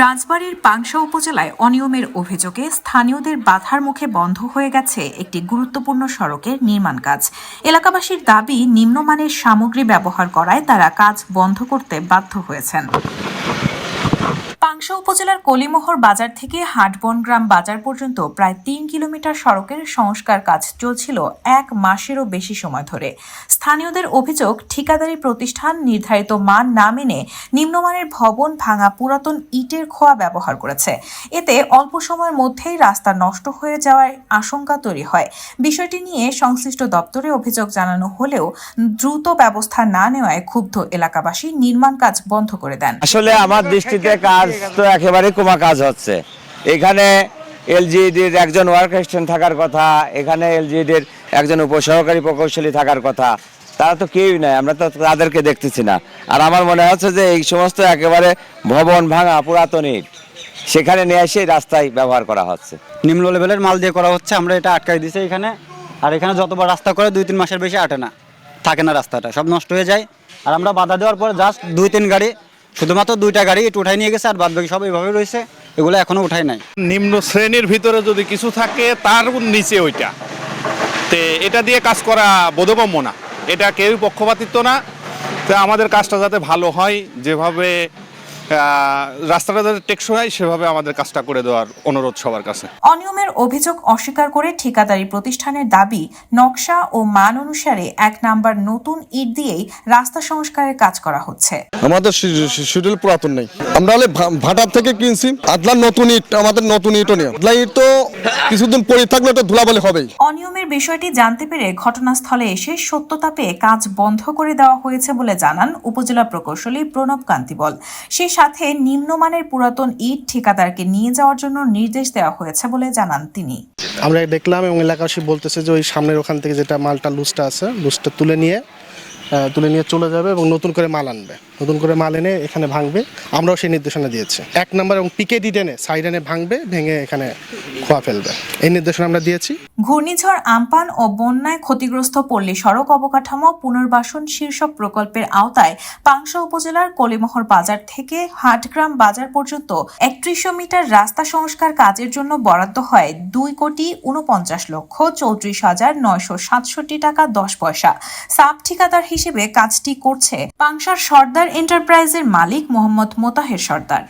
রাজবাড়ীর পাংশা উপজেলায় অনিয়মের অভিযোগে স্থানীয়দের বাধার মুখে বন্ধ হয়ে গেছে একটি গুরুত্বপূর্ণ সড়কের নির্মাণ কাজ। এলাকাবাসীর দাবি, নিম্নমানের সামগ্রী ব্যবহার করায় তারা কাজ বন্ধ করতে বাধ্য হয়েছেন। পাংশা উপজেলার কলিমোহর বাজার থেকে হাটবন গ্রাম বাজার পর্যন্ত প্রায় তিন কিলোমিটার সড়কের সংস্কার কাজ চলছিল এক মাসেরও বেশি সময় ধরে। স্থানীয়দের অভিযোগ, ঠিকাদারি প্রতিষ্ঠান নির্ধারিত মান না মেনে নিম্নমানের ভবন ভাঙা পুরাতন ইটের খোয়া ব্যবহার করেছে। এতে অল্প সময়ের মধ্যেই রাস্তা নষ্ট হয়ে যাওয়ার আশঙ্কা তৈরি হয়। বিষয়টি নিয়ে সংশ্লিষ্ট দপ্তরে অভিযোগ জানানো হলেও দ্রুত ব্যবস্থা না নেওয়ায় ক্ষুব্ধ এলাকাবাসী নির্মাণ কাজ বন্ধ করে দেন। আসলে আমার দৃষ্টিতে কাজ তো একেবারে কমা কাজ হচ্ছে। এখানে এলজিডির একজন ওয়ার্ক অ্যাসিস্ট্যান্ট থাকার কথা এখানে এলজিডির একজন উপসহকারী প্রকৌশলী থাকার কথা। তারা তো কেউই নাই আমরা তো তাদেরকে দেখতেছি না। আর আমার মনে হচ্ছে যে এই সমস্ত একেবারে ভবন ভাঙা পুরাতন ইট সেখানে নিয়ে এসে রাস্তায় ব্যবহার করা হচ্ছে। নিম্ন লেভেলের মাল দিয়ে করা হচ্ছে আমরা এটা আটকাই দিছি এখানে। আর এখানে যতবার রাস্তা করে দুই তিন মাসের বেশি আটে না। থাকে না রাস্তাটা সব নষ্ট হয়ে যায়। আর আমরা বাধা দেওয়ার পর জাস্ট দুই তিন গাড়ি শুধুমাত্র দুইটা গাড়ি একটু উঠাই নিয়ে গেছে আর বাদ বাকি সব এইভাবে রয়েছে, এগুলো এখনও উঠাই নাই। নিম্ন শ্রেণির ভিতরে যদি কিছু থাকে, তার নিচে ওইটা। তে এটা দিয়ে কাজ করা বোধগম্য না। এটা কেউই পক্ষপাতিত্ব না। তো আমাদের কাজটা যাতে ভালো হয়, যেভাবে রাস্তাটা যাতে টেকসই হয় সেভাবে আমাদের কাজটা করে দেওয়ার অনুরোধ সবার কাছে। অনিয়মের অভিযোগ অস্বীকার করে ঠিকাদারি প্রতিষ্ঠানের দাবি নকশা ও মান অনুসারে এক নাম্বার নতুন ইট দিয়েই রাস্তা সংস্কারের কাজ করা হচ্ছে। আমাদের শিডিউল পুরাতন নেই। আমরা হলে ভাটার থেকে কিনছি আদলার নতুন ইট আমাদের নতুন ইটও নেই। আদলা ইট তো কিছুদিন পরে থাকলে ওটা ধুলাবালি হবেই। অনিয়মের বিষয়টি জানতে পেরে ঘটনাস্থলে এসে সত্যতা পেয়ে কাজ বন্ধ করে দেওয়া হয়েছে বলে জানান উপজেলা প্রকৌশলী প্রণব কান্তিবল। সেই সাথে নিম্নমানের পুরাতন ইট ঠিকাদারকে নিয়ে যাওয়ার জন্য নির্দেশ দেওয়া হয়েছে বলে জানান তিনি। আমরা দেখলাম এবং এলাকাবাসী বলতেছে যে ওই সামনের ওখান থেকে যেটা মালটা লুজটা আছে লুজটা তুলে নিয়ে তুলে নিয়ে চলে যাবে এবং নতুন করে মাল আনবে। নতুন করে মাল এনে এখানে ভাঙবে। আমরাও সেই নির্দেশনা দিয়েছি। এক নম্বর এবং পিকে ডিটেনে সাইড এনে ভাঙবে, ভেঙে এখানে খোয়া ফেলবে। এই নির্দেশনা আমরা দিয়েছি। ঘূর্ণিঝড়, আমপান ও বন্যায় ক্ষতিগ্রস্ত পল্লী সড়ক অবকাঠামো পুনর্বাসন শীর্ষক প্রকল্পের আওতায় পাংশা উপজেলার কলিমোহর বাজার থেকে হাটগ্রাম বাজার পর্যন্ত একত্রিশশো মিটার রাস্তা সংস্কার কাজের জন্য বরাদ্দ হয় দুই কোটি উনপঞ্চাশ লক্ষ চৌত্রিশ হাজার নয়শো সাতষট্টি টাকা দশ পয়সা। সাব ঠিকাদার হিসেবে কাজটি করছে পাংশার সর্দার এন্টারপ্রাইজের মালিক মোহাম্মদ মোতাহের সর্দার।